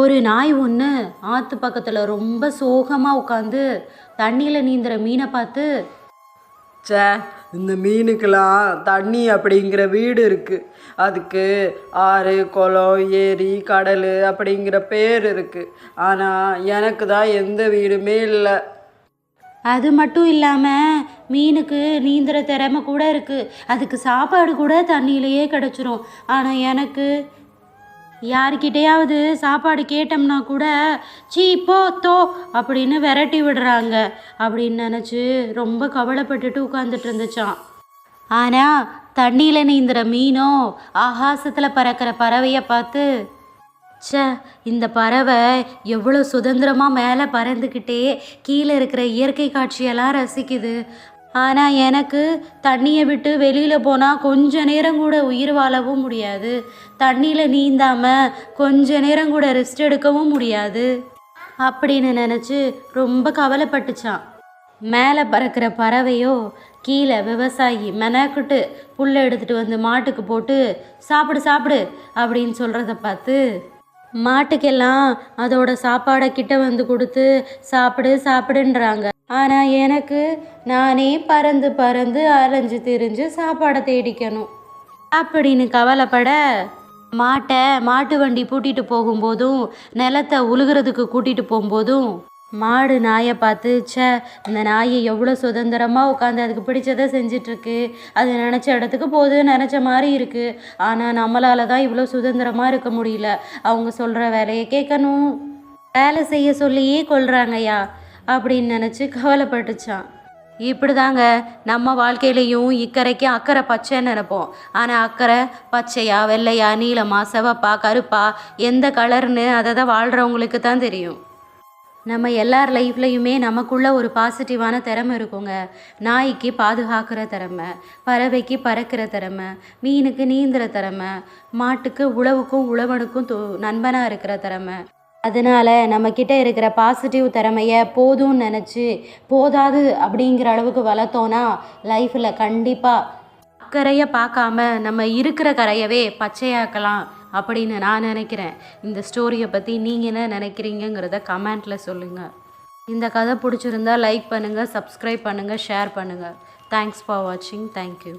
ஒரு நாய் ஒன்று ஆற்று பக்கத்தில் ரொம்ப சோகமாக உட்காந்து தண்ணியில் நீந்துற மீனை பார்த்து ச்சே இந்த மீனுக்கெல்லாம் தண்ணி அப்படிங்கிற வீடு இருக்குது அதுக்கு ஆறு குளம் ஏரி கடல் அப்படிங்கிற பேர் இருக்குது ஆனால் எனக்கு தான் எந்த வீடுமே இல்லை. அது மட்டும் இல்லாமல் மீனுக்கு நீந்துற திறமை கூட இருக்குது அதுக்கு சாப்பாடு கூட தண்ணியிலேயே கிடச்சிரும். ஆனால் எனக்கு யாருக்கிட்டையாவது சாப்பாடு கேட்டோம்னா கூட சீ போ தோ அப்படின்னு விரட்டி விடுறாங்க. அப்படின்னு நினச்சி ரொம்ப கவலைப்பட்டுட்டு உட்காந்துட்டு இருந்துச்சான் ஆனால் தண்ணியில் நீந்துற மீனோ ஆகாசத்தில் பறக்கிற பறவையை பார்த்து ச்சே இந்த பறவை எவ்வளோ சுதந்திரமாக மேலே பறந்துக்கிட்டே கீழே இருக்கிற இயற்கை காட்சியெல்லாம் ரசிக்குது. ஆனால் எனக்கு தண்ணியை விட்டு வெளியில் போனால் கொஞ்ச நேரம் கூட உயிர் வாழவும் முடியாது. தண்ணியில் நீந்தாமல் கொஞ்ச நேரம் கூட ரெஸ்ட் எடுக்கவும் முடியாது. அப்படின்னு நினச்சி ரொம்ப கவலைப்பட்டுச்சான் மேலே பறக்கிற பறவையோ கீழே விவசாயி மெனக்கிட்டு புல்லை எடுத்துகிட்டு வந்து மாட்டுக்கு போட்டு சாப்பிடு சாப்பிடு அப்படின்னு சொல்கிறத பார்த்து மாட்டுக்கெல்லாம் அதோட சாப்பாடை கிட்ட வந்து கொடுத்து சாப்பிடு சாப்பிடுன்றாங்க. ஆனால் எனக்கு நானே பறந்து பறந்து அலைஞ்சு திரிஞ்சு சாப்பாடை தேடிக்கணும். அப்படின்னு கவலைப்பட மாட்டை மாட்டு வண்டி பூட்டிட்டு போகும்போதும் நிலத்தை உழுகிறதுக்கு கூட்டிட்டு போகும்போதும் மாடு நாயை பார்த்து சே இந்த நாயை எவ்வளோ சுதந்திரமாக உட்காந்து அதுக்கு பிடிச்சதை செஞ்சிட்ருக்கு. அது நினச்ச இடத்துக்கு போகுது நினச்ச மாதிரி இருக்குது ஆனால் நம்மளால தான் இவ்வளோ சுதந்திரமாக இருக்க முடியல. அவங்க சொல்கிற வேலையை கேட்கணும். வேலை செய்ய சொல்லியே கொள்கிறாங்கய்யா அப்படின்னு நினச்சி கவலைப்பட்டுச்சான் இப்படி தாங்க நம்ம வாழ்க்கையிலையும் இக்கரைக்கு அக்கறை பச்சைன்னு நினைப்போம். ஆனால் அக்கறை பச்சையா வெள்ளையா நீளமா சிவப்பா கருப்பா எந்த கலர்னு அதை தான் வாழ்கிறவங்களுக்கு தான் தெரியும். நம்ம எல்லார் லைஃப்லையுமே நமக்குள்ள ஒரு பாசிட்டிவான திறமை இருக்குங்க. நாய்க்கு பாதுகாக்கிற திறமை பறவைக்கு பறக்கிற திறமை மீனுக்கு நீந்துற திறமை மாட்டுக்கு உழவுக்கும் உழவனுக்கும் நண்பனாக இருக்கிற திறமை அதனால் நம்மக்கிட்ட இருக்கிற பாசிட்டிவ் திறமைய போதும்னு நினச்சி போதாது அப்படிங்கிற அளவுக்கு வளர்த்தோன்னா லைஃப்பில் கண்டிப்பாக அக்கறையை பார்க்காம நம்ம இருக்கிற கரையவே பச்சையாக்கலாம் அப்படின்னு நான் நினைக்கிறேன். இந்த ஸ்டோரியை பற்றி நீங்கள் என்ன நினைக்கிறீங்கங்கிறத கமெண்ட்டில் சொல்லுங்கள் இந்த கதை பிடிச்சிருந்தா லைக் பண்ணுங்கள் சப்ஸ்கிரைப் பண்ணுங்கள் ஷேர் பண்ணுங்கள் தேங்க்ஸ் ஃபார் வாட்சிங் தேங்க்யூ